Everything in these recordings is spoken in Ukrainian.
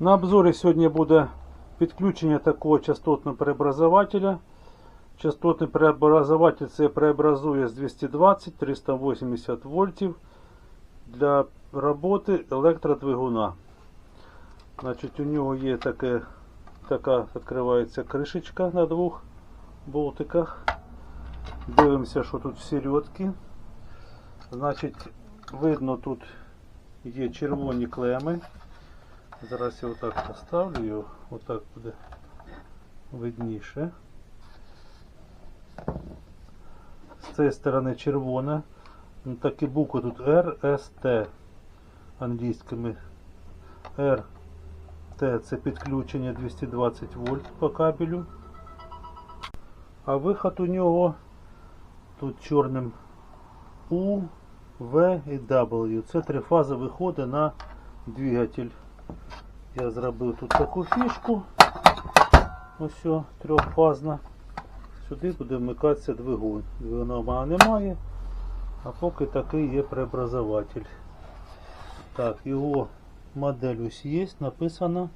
На обзорі сьогодні буде підключення такого частотного преобразователя. Частотний преобразователь це преобразує з 220 380 вольтів для роботи електродвигуна. Значить, у нього є таке, така відкривається кришечка на двох болтиках. Дивимося, що тут всередки. Значить, видно тут є червоні клеми. Зараз я отак поставлю його, отак буде видніше. З цієї сторони червона. Ну, Такі букви тут R, S, T англійськими. R, T це підключення 220 вольт по кабелю. А виход у нього тут чорним U, V і W. Це три фази виходу на двигатель. Я зробив тут таку фішку. Ось о, трьохфазна. Сюди буде вмикатися двигун. Двигуна в мене немає. А поки такий є преобразователь. Так, його модель ось є, написано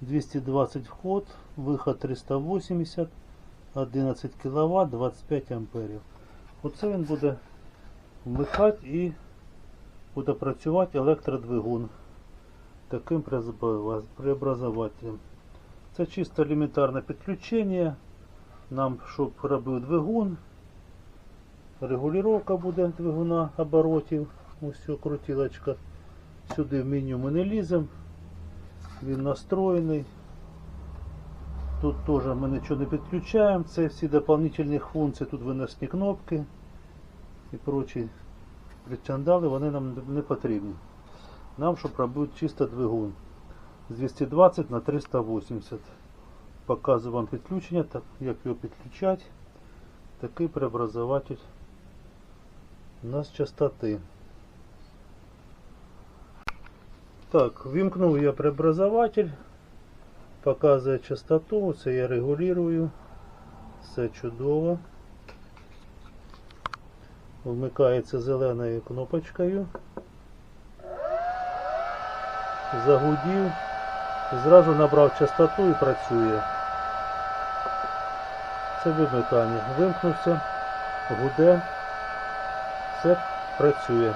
220 вход, виход 380, 11 кВт, 25 амперів. Оце він буде вмикати і буде працювати електродвигун таким преобразователем. Це чисто елементарне підключення. Нам, щоб робив двигун, регулювання буде двигуна оборотів. Ось крутілочка. Сюди в меню ми не ліземо. Він настроєний. Тут теж ми нічого не підключаємо. Це всі дополнительні функції. Тут виносні кнопки і прочі причандали, вони нам не потрібні. Нам, щоб робити чисто двигун з 220 на 380. Показую вам підключення, так, як його підключати. Такий преобразователь у нас частоти. Так, вимкнув я преобразователь, показує частоту, це я регулюю. Все чудово. Вмикається зеленою кнопочкою. Загудів. Зразу набрав частоту і працює. Це вимикання. Вимкнувся, гуде, все працює.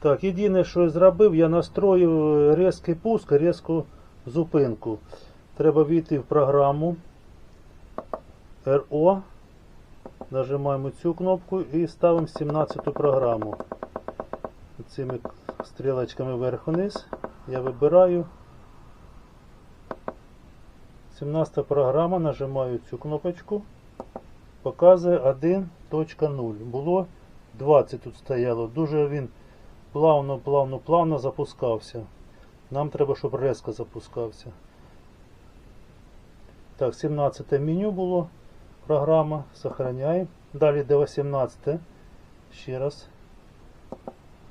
Так, єдине, що я зробив, я настроїв різкий пуск, різку зупинку. Треба війти в програму RO. Нажимаємо цю кнопку і ставимо 17-ту програму. Цими стрілочками вверх-вниз я вибираю. 17 програма, нажимаю цю кнопочку. Показує 1.0. Було 20 тут стояло. Дуже він плавно, плавно, плавно запускався. Нам треба, щоб резко запускався. Так, 17 те меню було програма, сохраняємо. Далі до 18. Ще раз.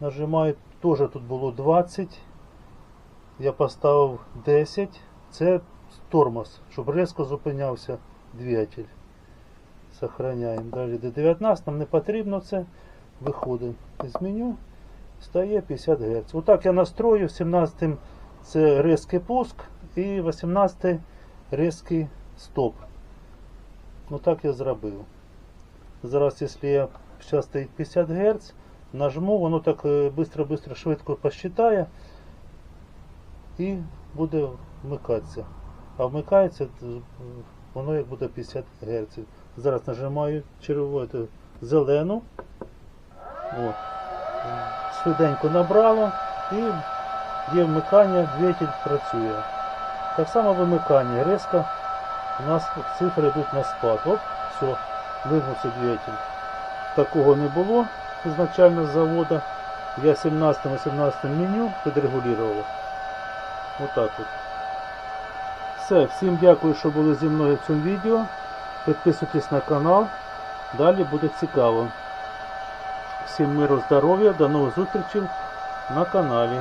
Нажимаю. Теж тут було 20. Я поставив 10. Це тормоз, щоб різко зупинявся двигатель. Сохраняємо. Далі до 19 нам не потрібно це. Виходимо з меню. Стає 50 Гц. Отак я настрою. 17 це різкий пуск і 18 різкий стоп. Ну так я зробив. Зараз, якщо я зараз стоїть 50 Гц, нажму, воно так швидко-швидко швидко посчитає і буде вмикатися. А вмикається е, воно як буде 50 Гц. Зараз нажимаю червону е, зелену. От. Швиденько набрало і є вмикання, двигатель працює. Так само вимикання. Різко у нас цифри йдуть на спад. Оп, все, вигнувся двигатель. Такого не було ізначально з заводу. Я 17-18 меню підрегулював. Отак от. Все, всім дякую, що були зі мною в цьому відео. Підписуйтесь на канал. Далі буде цікаво. Всім миру, здоров'я, до нових зустрічей на каналі.